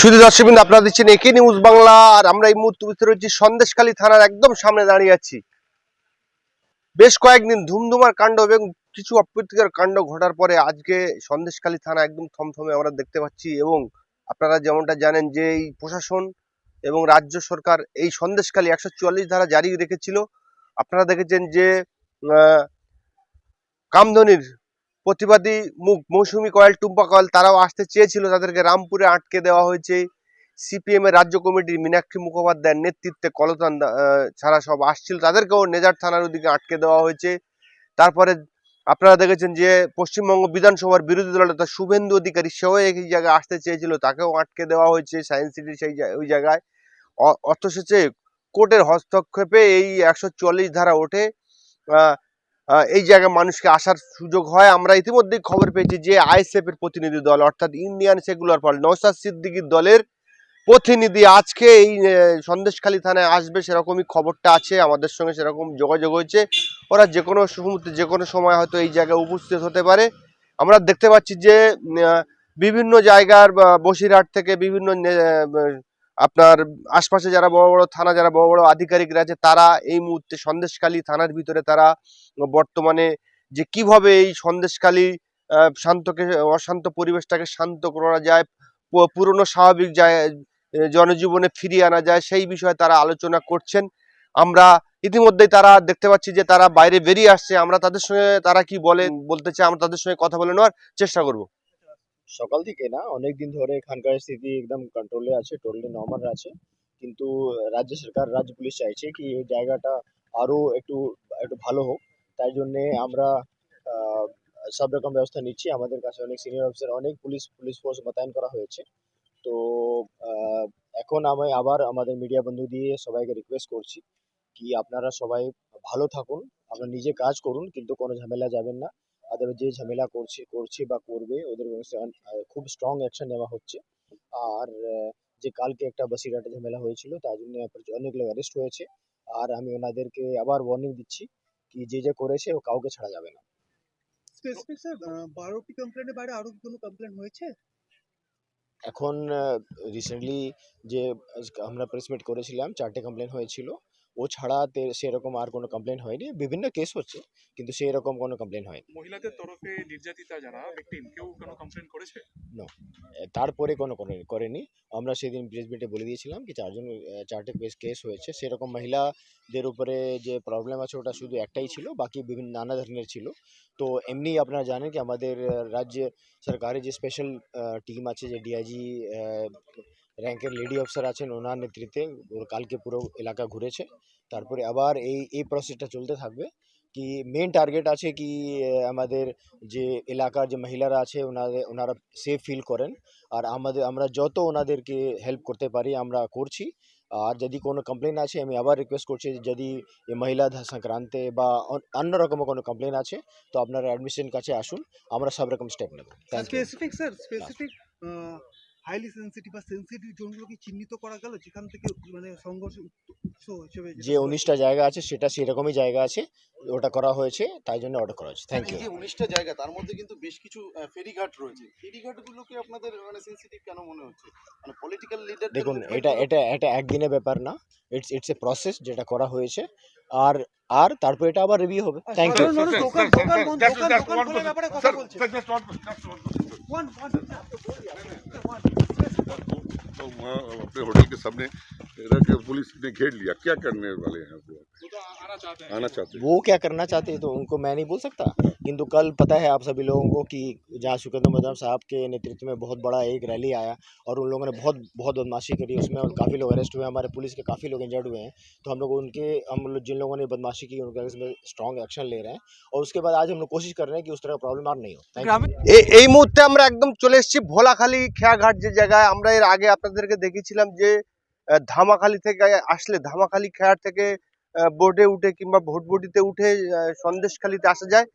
শুধু দর্শকবৃন্দ, আপনারা দিচ্ছেন একে নিউজ বাংলা, আর আমরা এই মুহূর্তে উপস্থিত রয়েছি সন্দেশখালী থানার একদম সামনে দাঁড়িয়ে আছি। বেশ কয়েকদিন ধুমধুমার কাণ্ড এবং কিছু অপ্রীতিকর কাণ্ড ঘটার পরে আজকে সন্দেশখালী থানা একদম থমথমে আমরা দেখতে পাচ্ছি এবং আপনারা যেমনটা জানেন যে এই প্রশাসন এবং রাজ্য সরকার এই সন্দেশখালী একশো চুয়াল্লিশ ধারা জারি রেখেছিল। আপনারা দেখেছেন যে কামধনির প্রতিবাদী মুখ, মৌসুমি কয়েল, টুম্পা কয়েল, তারাও আসতে চেয়েছিল। তাদেরকে রামপুরে আটকে দেওয়া হয়েছে। সিপিএম এর রাজ্য কমিটির মীনাক্ষী মুখোপাধ্যায়ের নেতৃত্বে কলতান ছাড়া সব আসছিল। তাদেরকেও নেজার থানার ওদিকে আটকে দেওয়া হয়েছে। তারপরে আপনারা দেখেছেন যে পশ্চিমবঙ্গ বিধানসভার বিরোধী দলনেতা শুভেন্দু অধিকারী, সেও এই জায়গায় আসতে চেয়েছিল। তাকেও আটকে দেওয়া হয়েছে সায়েন্স সিটির সেই ওই জায়গায়। অথচ কোর্টের হস্তক্ষেপে এই একশো চুয়াল্লিশ ধারা ওঠে। এই জায়গায় মানুষকে আসার সুযোগ হয়। আমরা ইতিমধ্যেই খবর পেয়েছি যে আইএসএফ এর প্রতিনিধি দল, অর্থাৎ ইন্ডিয়ান সেকুলার ফল নৌসাদ সিদ্দিকীর দলের প্রতিনিধি আজকে এই সন্দেশখালী থানায় আসবে। সেরকমই খবরটা আছে, আমাদের সঙ্গে সেরকম যোগাযোগ হয়েছে। ওরা যে কোনো মুহূর্তে, যে কোনো সময় হয়তো এই জায়গায় উপস্থিত হতে পারে। আমরা দেখতে পাচ্ছি যে বিভিন্ন জায়গার বসিরহাট থেকে বিভিন্ন আপনার আশপাশে যারা বড় বড় থানা, যারা বড় বড় আধিকারিকরা আছে, তারা এই মুহূর্তে সন্দেশকালী থানার ভিতরে তারা বর্তমানে যে কীভাবে এই সন্দেশকালী শান্তকে, অশান্ত পরিবেশটাকে শান্ত করা যায় পুরনো স্বাভাবিক যায় জনজীবনে ফিরিয়ে আনা যায়, সেই বিষয়ে তারা আলোচনা করছেন। আমরা ইতিমধ্যেই তারা দেখতে পাচ্ছি যে তারা বাইরে বেরিয়ে আসছে। আমরা তাদের সঙ্গে তারা কি বলে বলতে চাই আমরা তাদের সঙ্গে কথা বলে নেওয়ার চেষ্টা করব। সকাল থেকে না অনেক দিন ধরে এখানকার স্থিতি একদম কন্ট্রোলে আছে টোটালি নর্মাল আছে। কিন্তু রাজ্য সরকার, রাজ্য পুলিশ চাইছে কি এই জায়গাটা আরও একটু একটু ভালো হোক। তাই জন্যে আমরা সব রকম ব্যবস্থা নিচ্ছি। আমাদের কাছে অনেক সিনিয়র অফিসার অনেক পুলিশ পুলিশ ফোর্স মোতায়েন করা হয়েছে। তো এখন আমি আবার আমাদের মিডিয়া বন্ধু দিয়ে সবাইকে রিকোয়েস্ট করছি কি আপনারা সবাই ভালো থাকুন। আপনারা নিজে কাজ করুন, কিন্তু কোনো ঝামেলা যাবেন না। আদার যে ঝামেলা করছে করছে বা করবে ওদের খুব স্ট্রং অ্যাকশন নেওয়া হচ্ছে। আর যে কালকে একটা বসিরহাটে ঝামেলা হয়েছিল তার জন্য অনেক লোক অ্যারেস্ট হয়েছে। আর আমি ওনাদেরকে আবার ওয়ার্নিং দিচ্ছি কি যে যে করেছে ও কাউকে ছাড়া যাবে না। স্পেসিফিক স্যার বারোটি কমপ্লেনের বাইরে আরও কোনো কমপ্লেন হয়েছে? এখন রিসেন্টলি যে আমরা প্রেস মিট করেছিলাম চারটে কমপ্লেন হয়েছিল। ও ছাড়া সেরকম আর কোনো কমপ্লেন হয়নি। বিভিন্ন কেস হচ্ছে কিন্তু সেই রকম কোনো কমপ্লেন হয়নি। মহিলাদের তরফে নির্যাতিতা যারা ভিকটিম কেউ কোনো কমপ্লেন করেছে? এ, তারপরে কোনো করে- করেনি। আমরা সেদিন প্রেস মিটে বলে দিয়েছিলাম কি চারজন চারটে কেস কেস হয়েছে। সেরকম মহিলাদের উপরে যে প্রবলেম আছে ওটা শুধু একটাই ছিল বাকি বিভিন্ন নানা ধরনের ছিল। তো এমনি আপনারা জানেন কি আমাদের রাজ্য সরকারের যে স্পেশাল টিম আছে যে ডিআইজি র্যাঙ্কের লেডি অফিসার আছেন ওনার নেতৃত্বে কালকে পুরো এলাকা ঘুরেছে। তারপরে আবার এই এই প্রসেসটা চলতে থাকবে। কি মেন টার্গেট আছে কি আমাদের যে এলাকার যে মহিলারা আছে ওনাদের ওনারা সেফ ফিল করেন। আর আমাদের আমরা যত ওনাদেরকে হেল্প করতে পারি আমরা করছি। আর যদি কোনো কমপ্লেন আছে আমি আবার রিকোয়েস্ট করছি যদি এই মহিলা সংক্রান্তে বা অন- অন্য রকম কোনো কমপ্লেন আছে তো আপনারা অ্যাডমিশন কাছে আসুন। আমরা সব রকম স্টেপ নেব। Thank you specific sir specific highly sensitive বা সেনসিটিভ জোনগুলোকে চিহ্নিত করা গেল যেখান থেকে মানে সংঘর্ষ উৎস হিসেবে যে উনিশটা জায়গা আছে সেটা সেরকমই জায়গা আছে ওটা করা হয়েছে তাই জন্য অর্ডার করা হয়েছে। থ্যাংক ইউ এই যে উনিশটা জায়গা তার মধ্যে কিন্তু বেশ কিছু ফেরিঘাট রয়েছে। ফেরিঘাটগুলোকে আপনাদের মানে সেন্সিটিভ কেন মনে হচ্ছে? মানে পলিটিক্যাল লিডার দেখুন এটা এটা এটা একদিনের ব্যাপার না ইটস ইটস এ প্রসেস যেটা করা হয়েছে। আর আর তারপর এটা আবার রিভিউ হবে থ্যাংক ইউ সাধারণ মানুষ দোকান দোকান বন্ধ দোকান দোকান খোলার ব্যাপারে কথা বলছে One, one, one. तो वहाँ अपने होटल के सामने रख के पुलिस ने घेर लिया क्या करने वाले हैं आप लोग वो तो आना चाहते हैं आना चाहते हैं वो क्या करना चाहते हैं तो उनको मैं नहीं बोल सकता किंतु कल पता है आप सभी लोगों को कि जहाँ सुखेंद्र मदन साहब के नेतृत्व में बहुत बड़ा एक रैली आया और उन लोगों ने बहुत बहुत बदमाशी करी उसमें और काफ़ी लोग अरेस्ट हुए हमारे पुलिस के काफ़ी लोग इंजर्ड हुए हैं तो हम लोग उनके हम लोग जिन लोगों ने बदमाशी की उनके इसमें स्ट्रॉन्ग एक्शन ले रहे हैं और उसके बाद आज हम लोग कोशिश कर रहे हैं कि उस तरह का प्रॉब्लम और नहीं हो थैंक यू এই এই মুহূর্তে আমরা একদম চলে এসেছি ভোলাখালী খেয়াঘাট যে জায়গায় আমরা এর আগে আপনাদেরকে দেখিয়েছিলাম যে আহ, ধামাখালি থেকে আসলে ধামাখালি খেয়ার থেকে বোটে উঠে কিংবা ভোটবটিতে উঠে সন্দেশখালিতে আসা যায়।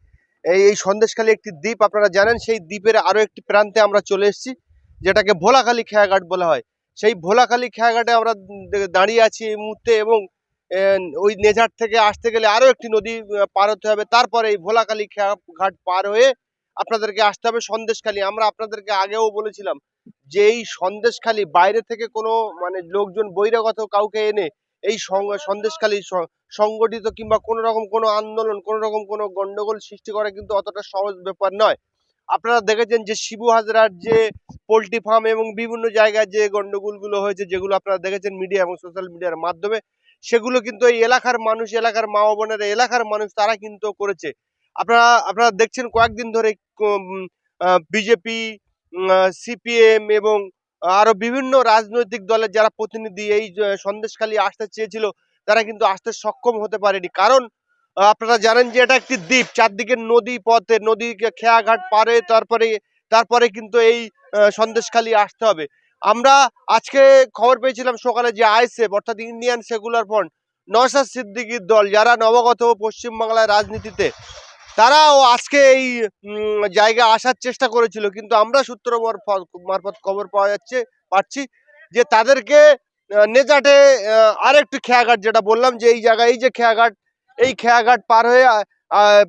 এই এই সন্দেশখালি একটি দ্বীপ, আপনারা জানেন, সেই দ্বীপের আরও একটি প্রান্তে আমরা চলে এসেছি, যেটাকে ভোলাখালী খেয়াঘাট বলা হয়। সেই ভোলাখালী খেয়াঘাটে আমরা দাঁড়িয়ে আছি এই মুহূর্তে এবং ওই নেজার থেকে আসতে গেলে আরও একটি নদী পার হতে হবে। তারপরে এই ভোলাখালী খেয়া ঘাট পার হয়ে আপনাদেরকে আসতে হবে সন্দেশখালী। আমরা আপনাদেরকে আগেও বলেছিলাম যে এই সন্দেশখালি বাইরে থেকে কোনো মানে লোকজন বহিরাগত কাউকে এনে এই সন্দেশখালি সংগঠিত কিংবা কোনো রকম কোনো আন্দোলন, কোনো রকম কোনো গন্ডগোল সৃষ্টি করা কিন্তু অতটা সহজ ব্যাপার নয়। আপনারা দেখেছেন যে শিবু হাজরার যে পোলট্রি ফার্ম এবং বিভিন্ন জায়গায় যে গন্ডগোলগুলো হয়েছে, যেগুলো আপনারা দেখেছেন মিডিয়া এবং সোশ্যাল মিডিয়ার মাধ্যমে, সেগুলো কিন্তু এই এলাকার মানুষ, এলাকার মা বোনেরা, এলাকার মানুষ তারা কিন্তু করেছে। আপনারা আপনারা দেখছেন কয়েকদিন ধরে বিজেপি সিপিএম এবং আরও বিভিন্ন রাজনৈতিক দলের যারা প্রতিনিধি এই সন্দেশখালী আসতে চেয়েছিল, তারা কিন্তু আসতে সক্ষম হতে পারেনি। কারণ আপনারা জানেন যে এটা একটি দ্বীপ, চারদিকে নদী পথে, নদী খেয়াঘাট পারে, তারপরে তারপরে কিন্তু এই সন্দেশখালী আসতে হবে। আমরা আজকে খবর পেয়েছিলাম সকালে যে আইসেফ অর্থাৎ ইন্ডিয়ান সেকুলার ফ্রন্ট, নওশাদ সিদ্দিকীর দল, যারা নবাগত পশ্চিমবাংলার রাজনীতিতে তারাও আজকে এই উম, জায়গায় আসার চেষ্টা করেছিল কিন্তু আমরা সূত্র মারফত খবর পাওয়া যাচ্ছে পাচ্ছি যে তাদেরকে নেজাটে আরেকটি খেয়াঘাট যেটা বললাম যে এই জায়গায় এই যে খেয়াঘাট এই খেয়াঘাট পার হয়ে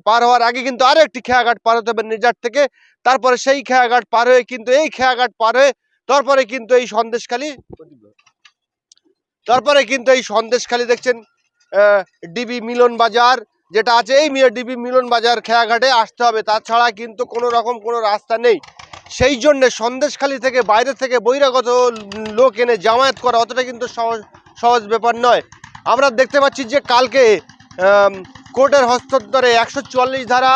পার হওয়ার আগে কিন্তু আরেকটি খেয়াঘাট পার হতে হবে নেজাট থেকে তারপরে সেই খেয়াঘাট পার হয়ে কিন্তু এই খেয়াঘাট পার হয়ে তারপরে কিন্তু এই সন্দেশখালী তারপরে কিন্তু এই সন্দেশখালী দেখছেন ডিবি মিলন বাজার যেটা আছে, এই ডিবি মিলন বাজার খেয়াঘাটে আসতে হবে। তাছাড়া কিন্তু কোনো রকম কোনো রাস্তা নেই। সেই জন্য সন্দেশখালী থেকে বাইরে থেকে বহিরাগত লোক এনে জামায়াত করা অতটা কিন্তু সহজ সহজ ব্যাপার নয়। আমরা দেখতে পাচ্ছি যে কালকে কোর্টের হস্তান্তরে একশো চুয়াল্লিশ ধারা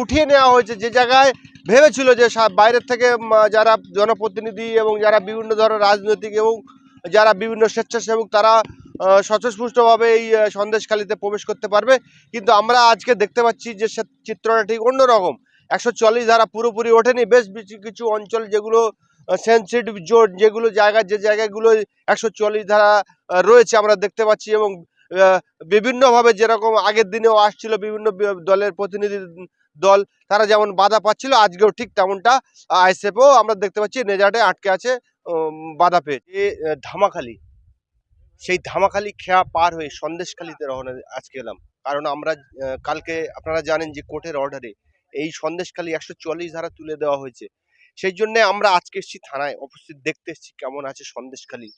উঠিয়ে নেওয়া হয়েছে। যে জায়গায় ভেবেছিল যে বাইরের থেকে যারা জনপ্রতিনিধি এবং যারা বিভিন্ন ধরনের রাজনৈতিক এবং যারা বিভিন্ন স্বেচ্ছাসেবক, তারা স্বতঃস্ফূর্তভাবে এই সন্দেশখালীতে প্রবেশ করতে পারবে। কিন্তু আমরা আজকে দেখতে পাচ্ছি যে চিত্রটা ঠিক অন্যরকম। একশো চল্লিশ ধারা পুরোপুরি ওঠেনি। বেশ কিছু অঞ্চল যেগুলো সেন্সিটিভ জোন যেগুলো জায়গা, যে জায়গাগুলো একশো চল্লিশ ধারা রয়েছে আমরা দেখতে পাচ্ছি এবং বিভিন্নভাবে যেরকম আগের দিনেও আসছিল বিভিন্ন দলের প্রতিনিধি দল, তারা যেমন বাধা পাচ্ছিল, আজকেও ঠিক তেমনটা। আইসেফও আমরা দেখতে পাচ্ছি, নেজাটে আটকে আছে বাধা পেয়ে ধামাখালি। সেই ধামাখালি খেয়া পার হয়ে সন্দেশখালিতে রওনা আজকে এলাম। কারণ আমরা কালকে আপনারা জানেন যে কোর্টের অর্ডারে এই সন্দেশখালি একশো চুয়াল্লিশ ধারা তুলে দেওয়া হয়েছে। সেই জন্য আমরা আজকে এসেছি থানায়। উপস্থিত দেখতে এসেছি কেমন আছে সন্দেশখালি।